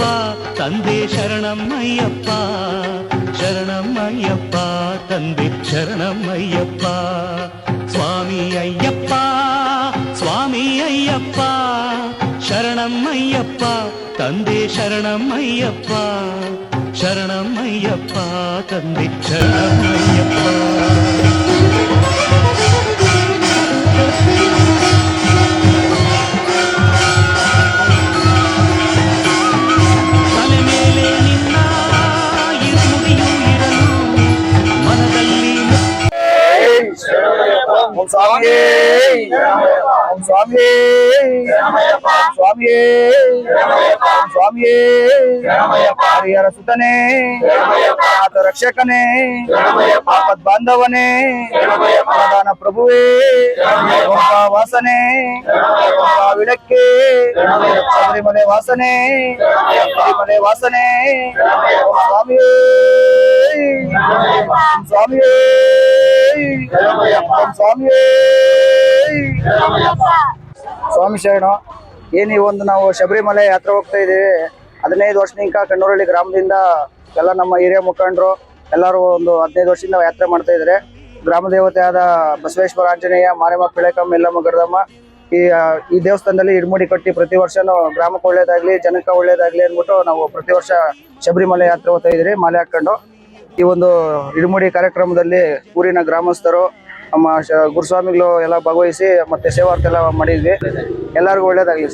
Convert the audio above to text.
ஐயப்பா தந்தே சரணம் ஐயப்பா சரணம் ஐயப்பா தந்தே சரணம் ஐயப்பா. சுவாமி ஐயப்பா சுவாமி ஐயப்பா சரணம் ஐயப்பா தந்தே சரணம் ஐயப்பா சரணம் ஐயப்பா தந்தை சரணம் ஐயப்பா. ಓಂ ಸ್ವಾಮಿಯೇ ಓಂ ಸ್ವಾಮಿಯೇ ಓಂ ಸ್ವಾಮಿಯೇ ಓಂ ಸ್ವಾಮಿಯೇ ಹರಿಹರ ಸುತನೇ ಆತ ರಕ್ಷಕನೇ ಆಪದ್ ಬಾಂಧವನೇ ಪ್ರಧಾನ ಪ್ರಭುವೇ ಓಂಕ ವಾಸನೆ ಓಂಕ ವಿಳಕ್ಕೆ ಶಬರಿಮಲೆ ವಾಸನೆ ಶಬರಿಮಲೆ ವಾಸನೆ ಓಂ ಸ್ವಾಮಿಯೇ ಓಂ ಸ್ವಾಮಿಯೇ ಓಂ ಸ್ವಾಮಿಯೇ ಸ್ವಾಮಿ ಶರಣ, ಏನು ಒಂದು ನಾವು ಶಬರಿಮಲೆ ಯಾತ್ರೆ ಹೋಗ್ತಾ ಇದ್ದೀವಿ ಹದಿನೈದು ವರ್ಷದಿಂದ ಕಣ್ಣೂರಳ್ಳಿ ಗ್ರಾಮದಿಂದ ಎಲ್ಲ ನಮ್ಮ ಹಿರಿಯ ಮುಖಂಡರು, ಎಲ್ಲರೂ ಒಂದು ಹದಿನೈದು ವರ್ಷದಿಂದ ಯಾತ್ರೆ ಮಾಡ್ತಾ ಇದ್ದಾರೆ ಗ್ರಾಮ ದೇವತೆ ಆದ ಬಸವೇಶ್ವರ ಆಂಜನೇಯ ಮಾರೇಮ ಪಿಳೆಕಮ್ಮ ಎಲ್ಲಮ್ಮ ಗರದಮ್ಮ, ಈ ಈ ದೇವಸ್ಥಾನದಲ್ಲಿ ಇಡ್ಮುಡಿ ಕಟ್ಟಿ ಪ್ರತಿ ವರ್ಷನೂ ಗ್ರಾಮಕ್ಕೆ ಒಳ್ಳೇದಾಗ್ಲಿ, ಜನಕ್ಕೆ ಒಳ್ಳೇದಾಗ್ಲಿ ಅಂದ್ಬಿಟ್ಟು ನಾವು ಪ್ರತಿ ವರ್ಷ ಶಬರಿಮಲೆ ಯಾತ್ರೆ ಹೋಗ್ತಾ ಇದ್ರಿ ಮಾಲೆ ಹಾಕೊಂಡು ಈ ಒಂದು ಇಡುಮುಡಿ ಕಾರ್ಯಕ್ರಮದಲ್ಲಿ ಊರಿನ ಗ್ರಾಮಸ್ಥರು, ನಮ್ಮ ಗುರುಸ್ವಾಮಿಗಳು ಎಲ್ಲ ಭಾಗವಹಿಸಿ ಮತ್ತೆ ಸೇವಾರ್ಥ ಎಲ್ಲ ಮಾಡಿದ್ವಿ. ಎಲ್ಲರಿಗೂ ಒಳ್ಳೇದಾಗ್ಲಿ